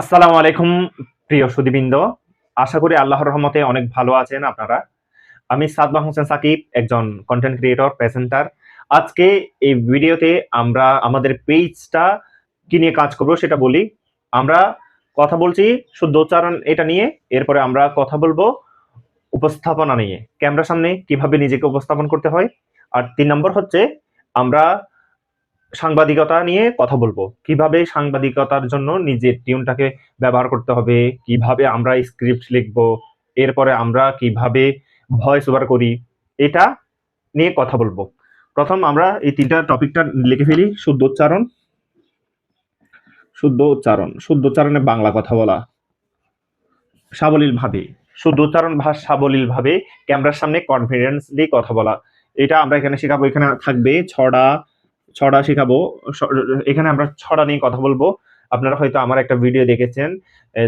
আসসালামু আলাইকুম, প্রিয় সুদীবৃন্দ। আশা করি আল্লাহর রহমতে অনেক ভালো আছেন আপনারা। আমি সাদবা হোসেন সাকিব, একজন কন্টেন্ট ক্রিয়েটর প্রেজেন্টার আজকে এই ভিডিওতে আমরা আমাদের পেজটা কি নিয়ে কাজ করব সেটা বলি। আমরা কথা বলছি শুদ্ধ উচ্চারণ এটা নিয়ে, এরপরে আমরা কথা বলব উপস্থাপনা নিয়ে। ক্যামেরার সামনে কীভাবে নিজেকে উপস্থাপন করতে হয়। আর তিন নম্বর হচ্ছে, আমরা সাংবাদিকতা নিয়ে কথা বলব। কীভাবে সাংবাদিকতার জন্য নিজের টিউনটাকে ব্যবহার করতে হবে, কীভাবে আমরা স্ক্রিপ্ট লিখব, এরপরে আমরা কীভাবে ভয়েস ওভার করি, এটা নিয়ে কথা বলব। প্রথম আমরা এই তিনটা টপিকটা লিখে ফেলি, শুদ্ধ উচ্চারণ। শুদ্ধ উচ্চারণ, শুদ্ধ উচ্চারণে বাংলা কথা বলা। সাবলীল ভাবে শুদ্ধ উচ্চারণ ভাষ সাবলীল ভাবে ক্যামেরার সামনে কনফিডেন্সলি কথা বলা। এটা আমরা এখানে শেখাবো, এখানে থাকবে ছড়া ছড়া শেখাবো। এখানে আমরা ছড়া নিয়ে কথা বলব। আপনারা হয়তো আমার একটা ভিডিও দেখেছেন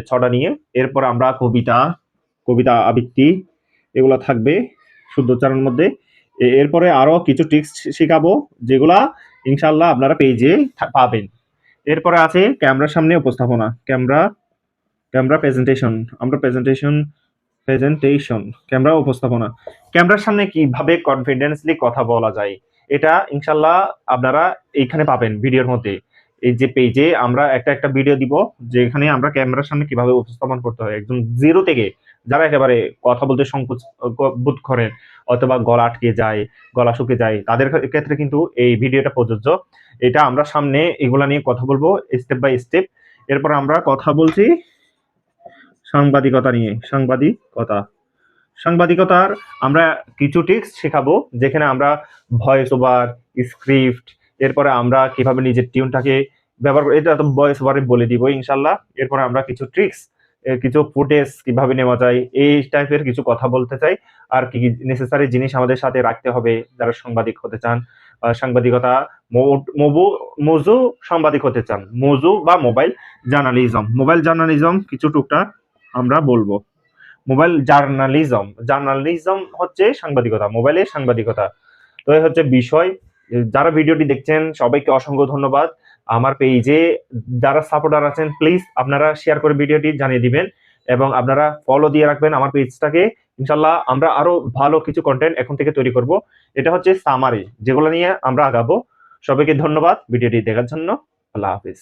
ছড়া নিয়ে। এরপর আমরা কবিতা কবিতা আবৃত্তি, এগুলো থাকবে শুদ্ধ উচ্চারণের মধ্যে। এরপরে আরও কিছু টিক্স শেখাবো, যেগুলা ইনশাল্লাহ আপনারা পেজে পাবেন। এরপরে আছে ক্যামেরার সামনে উপস্থাপনা। Camera camera presentation. আমরা প্রেজেন্টেশন প্রেজেন্টেশন, ক্যামেরা উপস্থাপনা। ক্যামেরার সামনে কীভাবে কনফিডেন্সলি কথা বলা যায়? এটা ইনশাল্লাহ আপনারা এইখানে পাবেন ভিডিওর মধ্যে। এই যে পেজে আমরা একটা একটা ভিডিও দিব, যেখানে আমরা ক্যামেরার সামনে কীভাবে উপস্থাপন করতে হয়। একদম জিরো থেকে যারা একেবারে কথা বলতে সংকোচ, বোধ করেন, অথবা গলা আটকে যায়, গলা শুকে যায়, তাদের ক্ষেত্রে কিন্তু এই ভিডিওটা প্রযোজ্য। এটা আমরা সামনে এগুলা নিয়ে কথা বলব স্টেপ বাই স্টেপ এরপর আমরা কথা বলছি সাংবাদিকতা নিয়ে, সাংবাদিকতা। সাংবাদিকতার আমরা কিছু টিপস শেখাবো, যেখানে আমরা ভয়েস ওভার স্ক্রিপ্ট এরপরে আমরা কীভাবে নিজের টিউনটাকে ব্যবহার করি এটা তো ভয়েস ওভারে বলে দিব ইনশাল্লাহ। এরপরে আমরা কিছু ট্রিক্স কিছু ফুটেজ কীভাবে নেওয়া যায়, এই টাইপের কিছু কথা বলতে চাই, আর কি নেসেসারি জিনিস আমাদের সাথে রাখতে হবে যারা সাংবাদিক হতে চান সাংবাদিকতা মবু মজু সাংবাদিক হতে চান। মজু বা মোবাইল জার্নালিজম মোবাইল জার্নালিজম কিছু টুকটাক আমরা বলব। Mobile journalism. জার্নালিজম হচ্ছে সাংবাদিকতা, মোবাইলে সাংবাদিকতা। তো এই হচ্ছে বিষয়। যারা ভিডিওটি দেখছেন, সবাইকে অসংখ্য ধন্যবাদ। আমার পেজে যারা সাপোর্টার আছেন, প্লিজ আপনারা শেয়ার করে ভিডিওটি জানিয়ে দিবেন এবং আপনারা ফলো দিয়ে রাখবেন আমার পেজটাকে। ইনশাল্লাহ আমরা আরও ভালো কিছু কন্টেন্ট এখন থেকে তৈরি করব। এটা হচ্ছে সামারি যেগুলো নিয়ে আমরা আগাবো। সবাইকে ধন্যবাদ ভিডিওটি দেখার জন্য। আল্লাহ হাফিজ।